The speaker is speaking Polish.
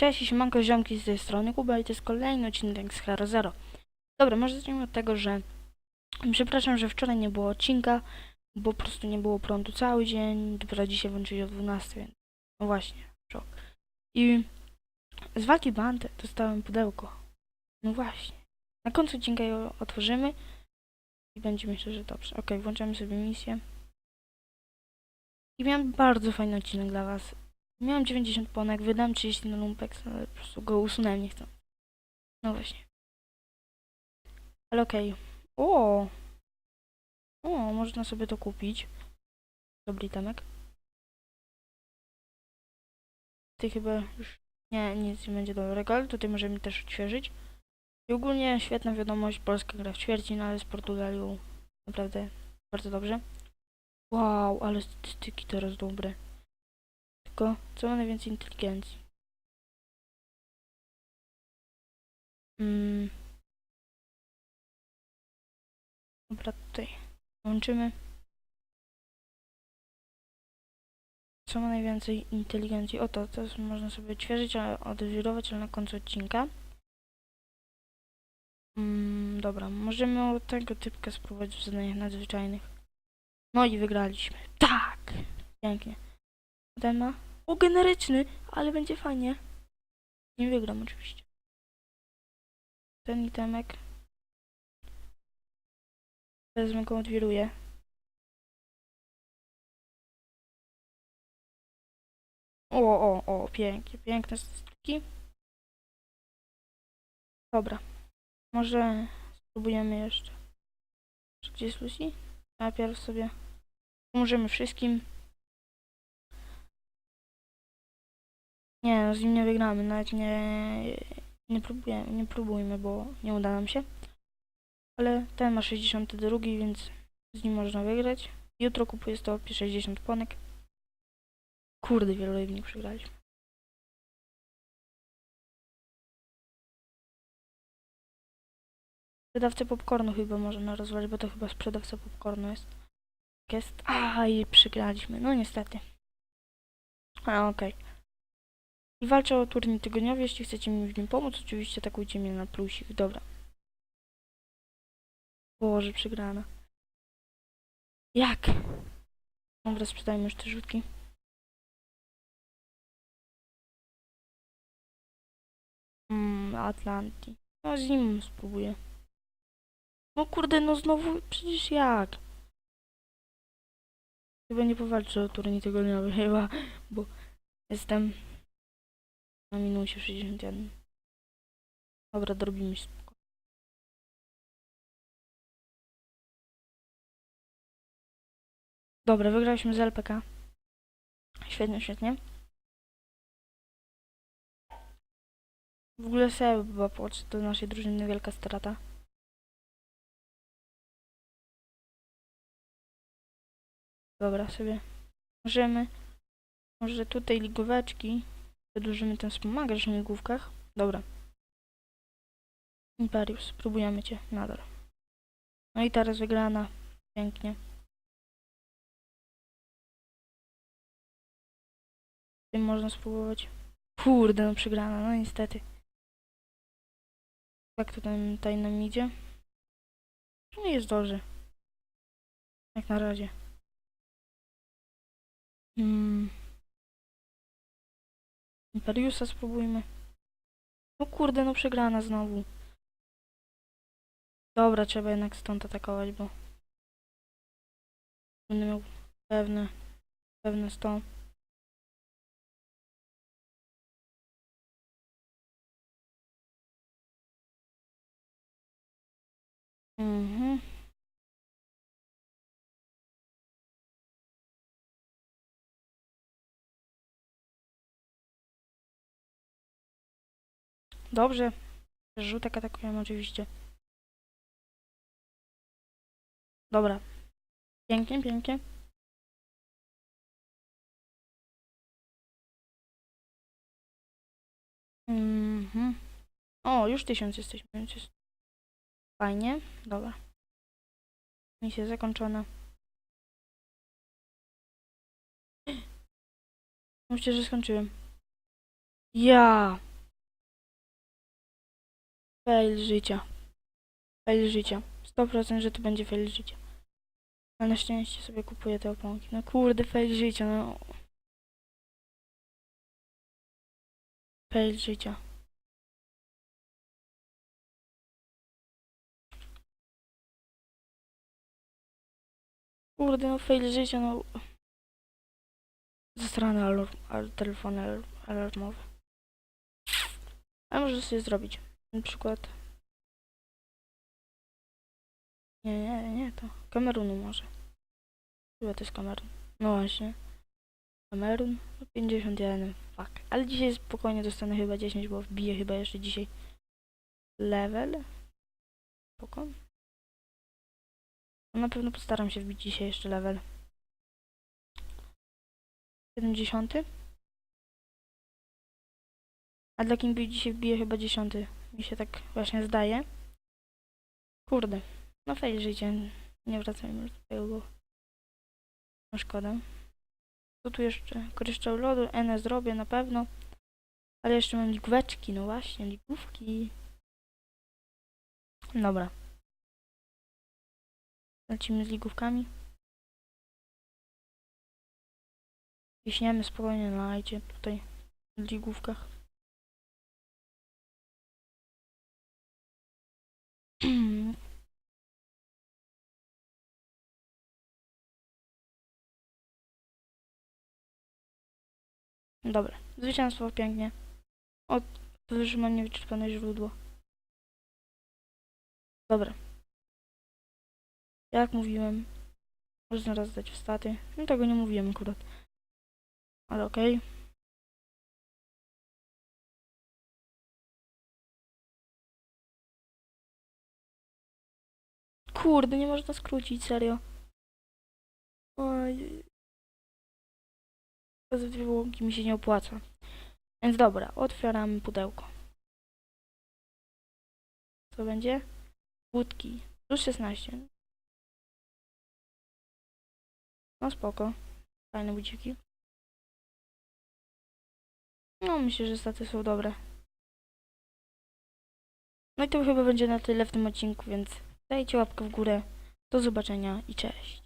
Cześć, siemanko ziomki z tej strony Kuba i to jest kolejny odcinek z Hero Zero. Dobra, może zacznijmy od tego, że przepraszam, że wczoraj nie było odcinka, bo po prostu nie było prądu cały dzień, dopiero dzisiaj włączyli o 12, więc no właśnie, szok. I z walki bandy dostałem pudełko. No właśnie. Na końcu odcinka je otworzymy i będzie myślę, że dobrze. Ok, włączamy sobie misję. I miałem bardzo fajny odcinek dla was. Miałem 90 ponek, wydam 30 na lumpex, ale po prostu go usunąłem, nie chcę. No właśnie. Ale okej. O! O, można sobie to kupić. Dobry temek. Ty chyba już... Nie, nic nie będzie dobrego, ale tutaj możemy też odświeżyć. I ogólnie świetna wiadomość, Polska gra w ćwierci, no ale z Portugalią naprawdę bardzo dobrze. Wow, ale statystyki teraz dobre. Co ma najwięcej inteligencji? Mm. Dobra, tutaj włączymy. Co ma najwięcej inteligencji? Oto, to jest, można sobie odświeżyć, a odwirować, ale na końcu odcinka. Mm, dobra, możemy tego typka spróbować w zadaniach nadzwyczajnych. No i wygraliśmy. Tak! Pięknie. Ten ma? O, generyczny, ale będzie fajnie. Nie wygram oczywiście. Ten itemek. Wezmę go, odwiruję. O, o, o, pięknie, piękne statystyki. Dobra. Może spróbujemy jeszcze. Gdzie jest Lucy? Najpierw sobie pomożemy wszystkim. Nie, no z nim nie wygramy, nawet nie, nie próbujemy, nie próbujmy, bo nie uda nam się. Ale ten ma 62, więc z nim można wygrać. Jutro kupuję 160 ponek. Kurde, wielolejnik przegraliśmy. Sprzedawcę popcornu chyba można rozwalić, bo to chyba sprzedawca popcornu jest. Jest. A i przegraliśmy. No niestety. A okej. I walczę o turniej tygodniowy. Jeśli chcecie mi w nim pomóc, oczywiście atakujcie mnie na plusik. Dobra. Boże, przegrana. Jak? Dobra, sprzedajmy już te rzutki. Mmm, Atlanti. No z nim spróbuję. No kurde, no znowu, przecież jak? Chyba nie powalczę o turniej tygodniowy, chyba, bo jestem na minusie 61. Dobra, dorobimy się spoko. Dobra, wygraliśmy z LPK. Świetnie, świetnie. W ogóle sobie była płacz do naszej drużyny wielka strata. Dobra, sobie możemy. Może tutaj ligóweczki. Wydłużymy ten wspomagacz w migówkach. Dobra. Imperius, spróbujemy cię nadal. No i teraz wygrana. Pięknie. Tym można spróbować. Kurde, no przegrana, no niestety. Jak to tam tutaj nam idzie? No jest dobrze. Jak na razie. Hmm. Imperiusa spróbujmy. No kurde, no przegrana znowu. Dobra, trzeba jednak stąd atakować, bo będę miał pewne, pewne stąd. Mhm. Dobrze. Rzutek atakujemy oczywiście. Dobra. Pięknie, pięknie. Mhm. O, już tysiąc jesteśmy, fajnie. Dobra. Misja zakończona. Myślę, że skończyłem. Ja. Fail życia. Fail życia. 100% że to będzie fail życia. Ale na szczęście sobie kupuję te oponki. No kurde, fail życia, no. Fail życia. Kurde, no fail życia, no. Ze strony alarm, al, telefony al, alarmowe. A może sobie zrobić. Na przykład. Nie, nie, nie, to Kamerunu może. Chyba to jest Kamerun. No właśnie. Kamerun no 51. Fuck. Ale dzisiaj spokojnie dostanę chyba 10, bo wbiję chyba jeszcze dzisiaj level. Spoko. No na pewno postaram się wbić dzisiaj jeszcze level. 70. A dla kim dzisiaj wbije chyba 10. Mi się tak właśnie zdaje. Kurde. No fail życie. Nie wracajmy już do tego, no szkoda. Co tu jeszcze? Kryształ lodu, N zrobię na pewno. Ale jeszcze mam ligóweczki, no właśnie, ligówki. Dobra. Lecimy z ligówkami. Wiśniemy spokojnie na lajcie tutaj w ligówkach. Dobra, zwycięstwo pięknie. O, to już mam niewyczerpane źródło. Dobra. Jak mówiłem, można raz dać w staty. No tego nie mówiłem akurat. Ale okej. Kurde, nie można skrócić, serio. Oj. Z dwie łąki mi się nie opłaca. Więc dobra, otwieramy pudełko. Co będzie? Wódki. Plus 16. No spoko. Fajne budziki. No myślę, że staty są dobre. No i to chyba będzie na tyle w tym odcinku, więc dajcie łapkę w górę. Do zobaczenia i cześć.